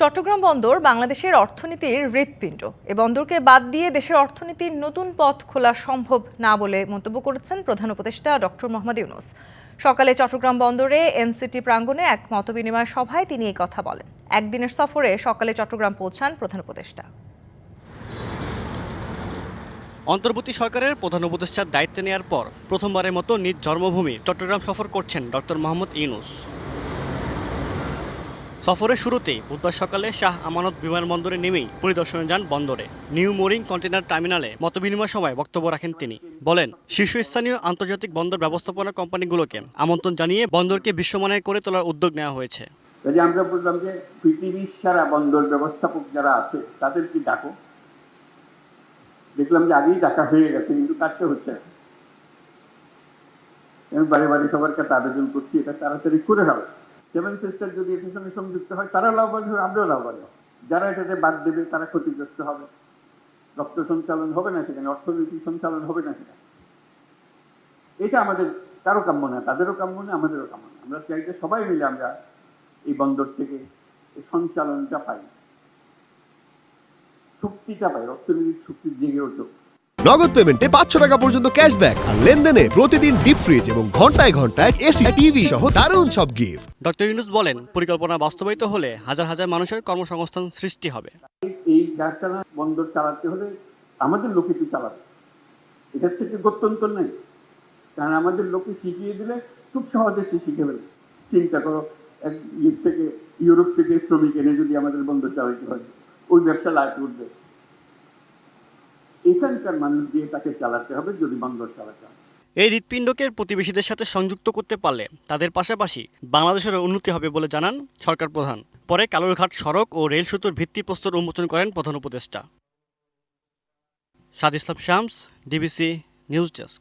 চট্টগ্রাম বন্দর বাংলাদেশের অর্থনীতির হৃৎপিণ্ড। এ বন্দরকে বাদ দিয়ে দেশের অর্থনীতির নতুন পথ খোলা সম্ভব না বলে মন্তব্য করেছেন প্রধান উপদেষ্টা ডক্টর মোহাম্মদ ইউনুস। সকালে চট্টগ্রাম বন্দরে এনসিটি প্রাঙ্গণে এক মতবিনিময় সভায় তিনি এই কথা বলেন। একদিনের সফরে সকালে চট্টগ্রাম পৌঁছান প্রধান উপদেষ্টা। অন্তর্বর্তী সরকারের প্রধান উপদেষ্টার দায়িত্ব নেওয়ার পর প্রথমবারের মতো নিজ জন্মভূমি চট্টগ্রাম সফর করছেন ডক্টর মোহাম্মদ ইউনুস। সফরের শুরুতে বুধবার সকালে শাহ আমানত বিমানবন্দরে নেমেই পরিদর্শনে যান বন্দরে। নিউ মোরিং কন্টেনার টার্মিনালে মতবিনিময় সময় বক্তব্য রাখেন তিনি। বলেন, শীর্ষস্থানীয় আন্তর্জাতিক বন্দর ব্যবস্থাপনা কোম্পানিগুলোকে আমন্ত্রণ জানিয়ে বন্দরকে বিশ্বমানের করে তোলার উদ্যোগ নেওয়া হয়েছে। কাজে আমরা বললাম যে, পৃথিবীর সারা বন্দর ব্যবস্থাপক যারা আছে, তাদেরকে ডাকো। দেখলাম যে আগেই ডাকা হয়ে গেছে, কিন্তু কাজটা হচ্ছে। আমি বারে বারে সবার কাছে আবেদন করছি, এটা তাড়াতাড়ি করে হবে। সেভেন সিস্টার যদি এটার সঙ্গে সংযুক্ত হয় তারা লাভবান হবে, আমরাও লাভবান হব। যারা এটাতে বাদ দেবে, তারা ক্ষতিগ্রস্ত হবে। রক্ত সঞ্চালন হবে না সেখানে, অর্থনৈতিক সঞ্চালন হবে না সেখানে। এটা আমাদের, কারও কাম্য না, তাদেরও কাম্য না, আমাদেরও কাম্য না। আমরা চাই যে সবাই মিলে আমরা এই বন্দর থেকে এই সঞ্চালনটা পাই। শক্তিটা পাই, অর্থনৈতিক শক্তি জেগে ওঠে নগদ পেমেন্টে পাঁচশো টাকা পর্যন্ত ক্যাশব্যাক আর লেনদেনে প্রতিদিন ডিপ ফ্রিজ এবং ঘন্টায় ঘন্টায় এসি টিভি সহ দারুণ সব গিফট। ডক্টর ইউনুস বলেন পরিকল্পনা বাস্তবায়িত হলে হাজার হাজার মানুষের কর্মসংস্থান সৃষ্টি হবে। এই কারখানা বন্দর চালাতে হলে আমাদের লোকে তো চালাবে। এটার থেকে গত্যন্তর নেই। কারণ আমাদের লোকে শিখিয়ে দিলে খুব সহজে সে শিখে ফেলে চিন্তা করো এক থেকে ইউরোপ থেকে শ্রমিক এনে যদি আমাদের বন্দর চালাতে হয় ওই ব্যবসা লাভ করবে এখানকার মানুষ দিয়ে তাকে চালাতে হবে, যদি বন্দর চালাতে হয়। এই হৃৎপিণ্ডকে প্রতিবেশীদের সাথে সংযুক্ত করতে পারলে তাদের পাশাপাশি বাংলাদেশের উন্নতি হবে বলে জানান সরকার প্রধান। পরে কালুরঘাট সড়ক ও রেল সেতুর ভিত্তিপ্রস্তর উন্মোচন করেন প্রধান উপদেষ্টা। Saad Islam Shams, DBC news desk.